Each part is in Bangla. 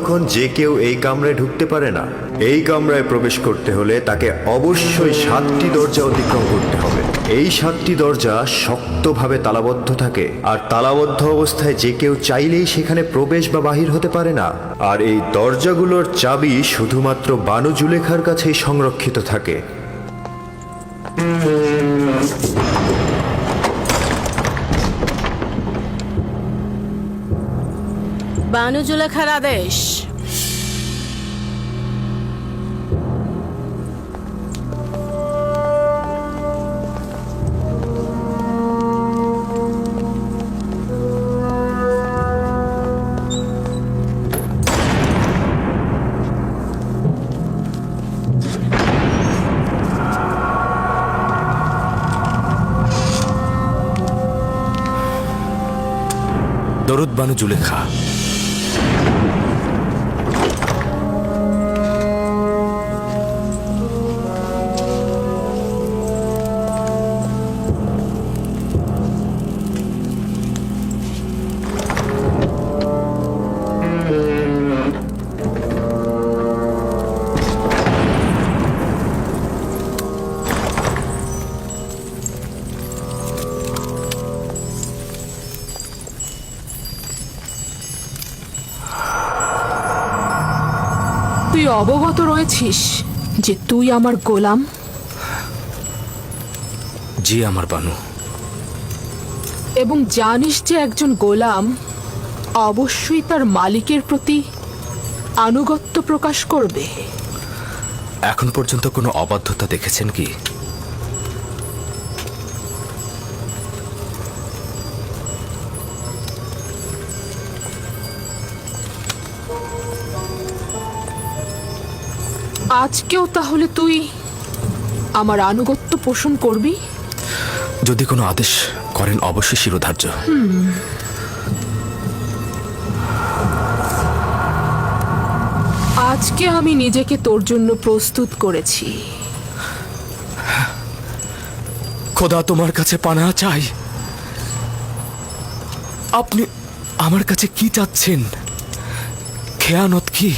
তখন যে কেউ এই কামরায় ঢুকতে পারে না, এই কামরায় প্রবেশ করতে হলে তাকে অবশ্যই সাতটি দরজা অতিক্রম করতে হবে। এই সাতটি দরজা শক্তভাবে তালাবদ্ধ থাকে, আর তালাবদ্ধ অবস্থায় যে কেউ চাইলেই সেখানে প্রবেশ বা বাহির হতে পারে না। আর এই দরজাগুলোর চাবি শুধুমাত্র বানু জুলেখার কাছেই সংরক্ষিত থাকে। বানু জুলেখার আদেশ। দরুদ বানু জুলেখা। তুই অবগত রয়েছিস যে তুই আমার গোলাম? জি আমার বানু। এবং জানিস যে একজন গোলাম অবশ্যই তার মালিকের প্রতি আনুগত্য প্রকাশ করবে। এখন পর্যন্ত কোনো অবাধ্যতা দেখেছেন কি? আজকেও তাহলে তুই আমার আনুগত্য পোষণ করবি? যদি কোনো আদেশ করেন অবশ্যই শিরোধার্য। আজকে আমি নিজেকে তোর জন্য প্রস্তুত করেছি। খোদা তোমার কাছে পানা চাই। আপনি আমার কাছে কি চাচ্ছেন? খেয়ানত কি?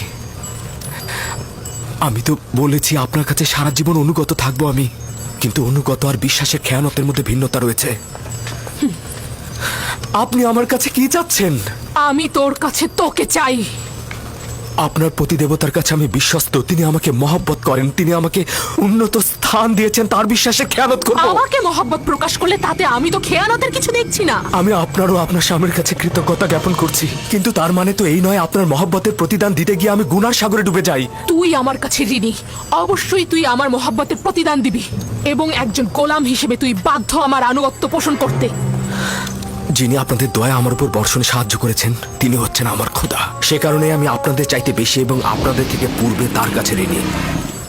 আমি তো বলেছি আপনার কাছে সারা জীবন অনুগত থাকব আমি। কিন্তু অনুগত আর বিশ্বাসের খেয়ানতের মধ্যে ভিন্নতা রয়েছে। আপনি আমার কাছে কি চাচ্ছেন? আমি তোর কাছে তোকে চাই। আপনার প্রতি দেবতার কাছে আমি বিশ্বস্ত। তিনি আমাকে মহব্বত করেন তিনি আমাকে উন্নত স্থান দিয়েছেন তার বিশ্বাসে খেয়ানত করব। আমাকে মহব্বত প্রকাশ করলে তাতে আমি তো খেয়ানতের কিছু দেখছি না। আমি আপনারও আপনার স্বামীর কাছে কৃতজ্ঞতা জ্ঞাপন করছি। কিন্তু তার মানে তো এই নয় আপনার মহব্বতের প্রতিদান দিতে গিয়ে আমি গুনার সাগরে ডুবে যাই। তুই আমার কাছে ঋণী। অবশ্যই তুই আমার মহব্বতের প্রতিদান দিবি। এবং একজন গোলাম হিসেবে তুই বাধ্য আমার আনুগত্য পোষণ করতে। যিনি আপনাদের দয়া আমার উপর বর্ষণে সাহায্য করেছেন তিনি হচ্ছেন আমার খোদা। সে কারণে আমি আপনাদের চাইতে বেশি এবং আপনাদের থেকে পূর্বে তার কাছে ঋণী।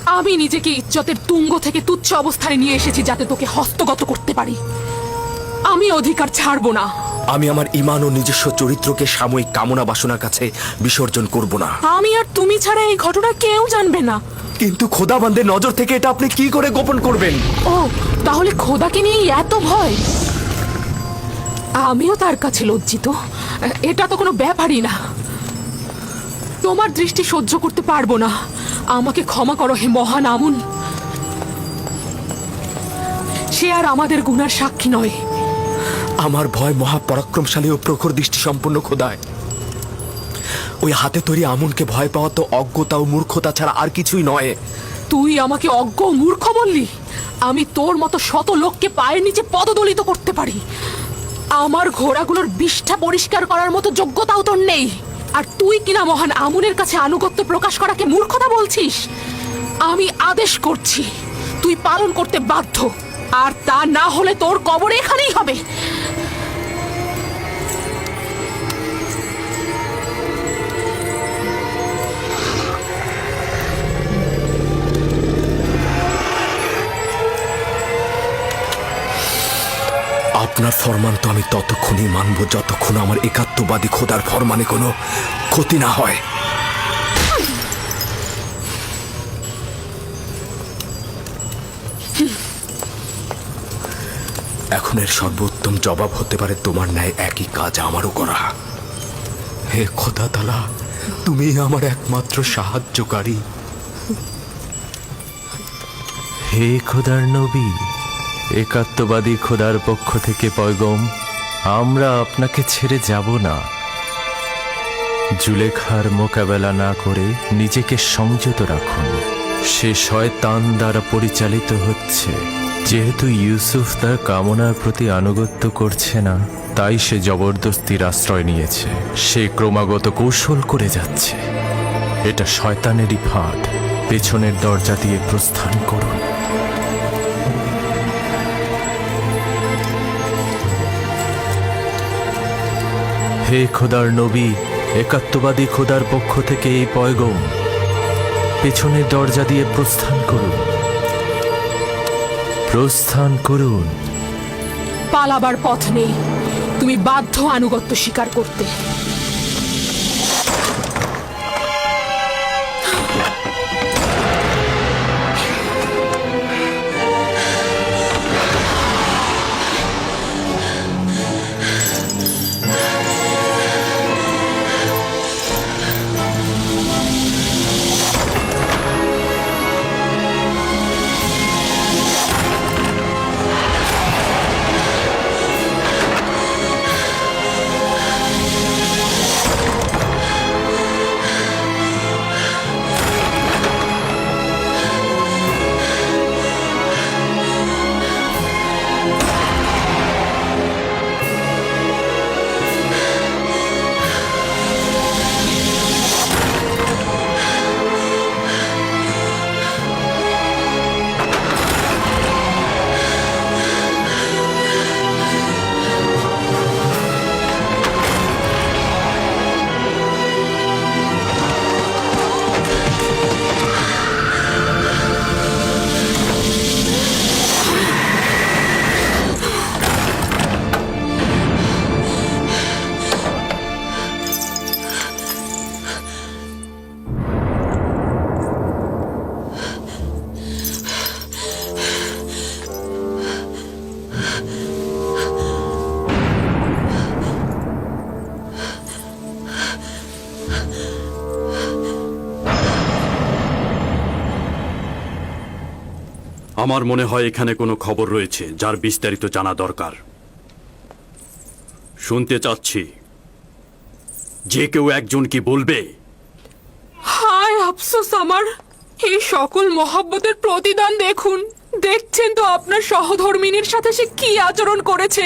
আমি নিজেকে ইজ্জতের তুঙ্গ থেকে তুচ্ছ অবস্থানে নিয়ে এসেছি যাতে তোকে হস্তগত করতে পারি। আমি অধিকার ছাড়বো না। আমি আমার ইমান ও নিজস্ব চরিত্রকে সাময়িক কামনা বাসনার কাছে বিসর্জন করব না। আমি আর তুমি ছাড়া এই ঘটনা কেউ জানবে না। কিন্তু খোদা খোদাবান্দের নজর থেকে এটা আপনি কি করে গোপন করবেন? ও তাহলে খোদাকে নিয়ে এত ভয়? আমিও তার কাছে লজ্জিত। এটা তো কোনো ব্যাপারই না। তোমার দৃষ্টি সহ্য করতে পারব না। আমাকে ক্ষমা করো হে মহান আমুন। সে আর আমাদের গুনার সাক্ষী নয়। আমার ভয় মহাপরাক্রমশালী ও প্রখর দৃষ্টি সম্পন্ন খোদায় ওই হাতে তৈরি আমুনকে ভয় পাওয়া তো অজ্ঞতা ও মূর্খতা ছাড়া আর কিছুই নয়। তুই আমাকে অজ্ঞ ও মূর্খ বললি? আমি তোর মতো শত লোককে পায়ের নিচে পদদলিত করতে পারি। আমার ঘোড়াগুলোর বিষ্ঠা পরিষ্কার করার মতো যোগ্যতাও তোর নেই। আর তুই কিনা মহান আমুনের কাছে আনুগত্য প্রকাশ করাকে মূর্খতা বলছিস? আমি আদেশ করছি, তুই পালন করতে বাধ্য। আর তা না হলে তোর কবর এখানেই হবে। আপনার ফরমান তো আমি ততক্ষণই মানব, যতক্ষণ আমার একাত্মবাদী খোদার ফরমানে কোনো ক্ষতি না হয়। এখন এর সর্বোত্তম জবাব হতে পারে তোমার ন্যায় একই কাজ আমারও করা। হে খোদা তালা, তুমি আমার একমাত্র সাহায্যকারী। হে খোদার নবী একাত্মবাদী খোদার পক্ষ থেকে পয়গম, আমরা আপনাকে ছেড়ে যাব না। জুলেখার মোকাবেলা না করে নিজেকে সংযত রাখুন। সে শয়তান দ্বারা পরিচালিত হচ্ছে। যেহেতু ইউসুফ তার কামনার প্রতি আনুগত্য করছে না, তাই সে জবরদস্তির আশ্রয় নিয়েছে। সে ক্রমাগত কৌশল করে যাচ্ছে। এটা শয়তানেরই ফাঁদ। পেছনের দরজা দিয়ে প্রস্থান করুন। হে খোদার নবী, একাত্মবাদী খোদার পক্ষ থেকে এই পয়গম, পেছনের দরজা দিয়ে প্রস্থান করুন। প্রস্থান করুন। পালাবার পথ নেই। তুমি বাধ্য আনুগত্য স্বীকার করতে। আমার মনে হয় এখানে কোনো খবর রয়েছে যার বিস্তারিত জানা দরকার। শুনতে চাচ্ছি। যে কেউ একজন কি বলবে? হায় আফসোস আমার। এই সকল মহাব্বতের প্রতিদান দেখুন। দেখছেন তো আপনার সহধর্মিনীর সাথে সে কি আচরণ করেছে?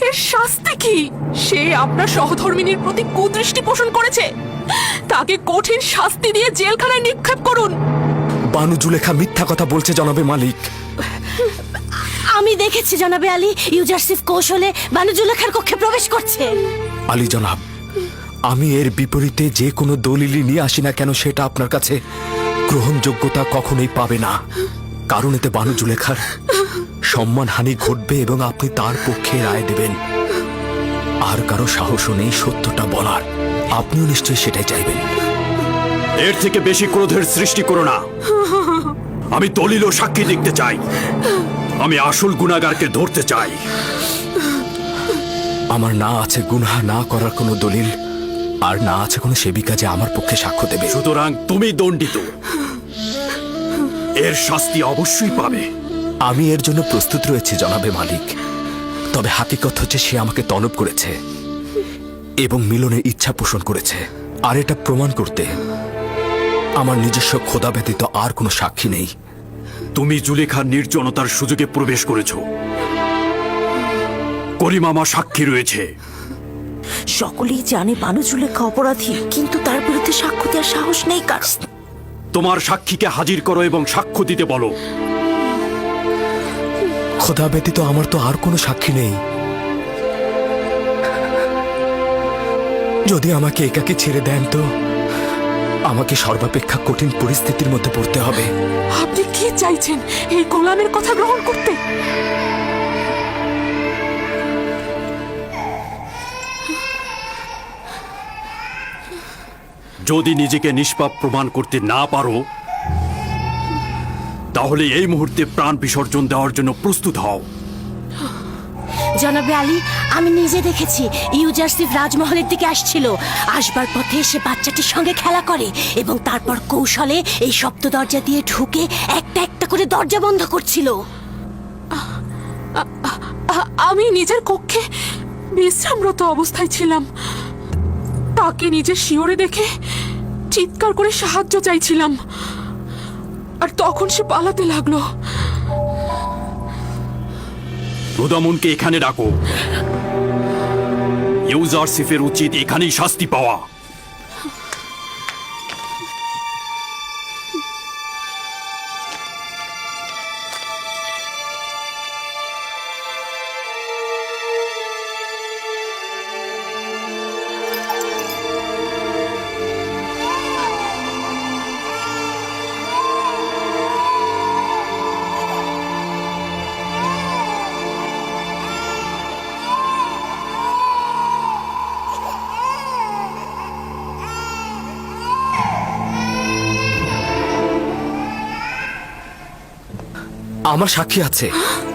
এর শাস্তি কি? সে আপনার সহধর্মিনীর প্রতি কুদৃষ্টি পোষণ করেছে? তাকে কঠিন শাস্তি দিয়ে জেলখানায় নিক্ষেপ করুন। বানু জুলেখা মিথ্যা কথা বলছে জনাবে মালিক। আমি দেখেছি জনাবে আলী ইউজারসিফ কৌশলে বানুজুলেখার কক্ষে প্রবেশ করছে। আলী জনাব আমি এর বিপরীতে যে কোনো দলিলই নিয়ে আসি না কেন সেটা আপনার কাছে গ্রহণযোগ্যতা কখনোই পাবে না। কারণ এতে বানু জুলেখার সম্মানহানি ঘটবে এবং আপনি তার পক্ষে রায় দেবেন। আর কারও সাহসও নেই সত্যটা বলার। আপনিও নিশ্চয়ই সেটাই চাইবেন। এর থেকে বেশি ক্রোধের সৃষ্টি করো না। আমি দলিল ও সাক্ষী দেখতে চাই। আমি আসল গুণাগারকে ধরতে চাই। আমার না আছে গুনহা না করার কোনো দলিল আর না আছে কোনো সেবিকা যে আমার পক্ষে সাক্ষ্য দেবে। সুতরাং তুমি দণ্ডিত। এর শাস্তি অবশ্যই পাবে। আমি এর জন্য প্রস্তুত রয়েছি জনাবে মালিক। তবে হাকিকত হচ্ছে সে আমাকে তলব করেছে এবং মিলনের ইচ্ছা পোষণ করেছে। আর এটা প্রমাণ করতে আমার নিজস্ব খোদা ব্যতীত আর কোনো সাক্ষী নেই। তুমি জুলেখার নির্জনতার সুযোগে প্রবেশ করেছ। করিমামা সাক্ষী রয়েছে। সকলেই জানে বানুজুলেখা অপরাধী কিন্তু তার বিরুদ্ধে সাক্ষ্য দেওয়ার সাহস নেই কার। তোমার সাক্ষীকে হাজির করো এবং সাক্ষ্য দিতে বলো। খোদা ব্যতীত আমার তো আর কোনো সাক্ষী নেই। যদি আমাকে একাকে ছেড়ে দেন তো? আমাকে সর্বাপেক্ষা কঠিন পরিস্থিতির মধ্যে পড়তে হবে। আপনি কি চাইছেন এই গোলামের কথা গ্রহণ করতে? যদি নিজেকে নিষ্পাপ প্রমাণ করতে না পারো তাহলে এই মুহূর্তে প্রাণ বিসর্জন দেওয়ার জন্য প্রস্তুত হও। জনাবে আলী, আমি নিজে দেখেছি, ইউজারসিফ রাজমহলের দিকে আসছিল। আসবার পথে সে বাচ্চাটির সঙ্গে খেলা করে এবং তারপর কৌশলে এই সপ্ত দরজা দিয়ে ঢুকে একটা একটা করে দরজা বন্ধ করছিল। আমি নিজের কক্ষে বিশ্রামরত অবস্থায় ছিলাম। তাকে নিজের শিওরে দেখে চিৎকার করে সাহায্য চাইছিলাম। আর তখন সে পালাতে লাগল। রুদামুনকে এখানে ডাকো। ইউজারসিফের উচিত এখানেই শাস্তি পাওয়া। আমার সাক্ষী আছে।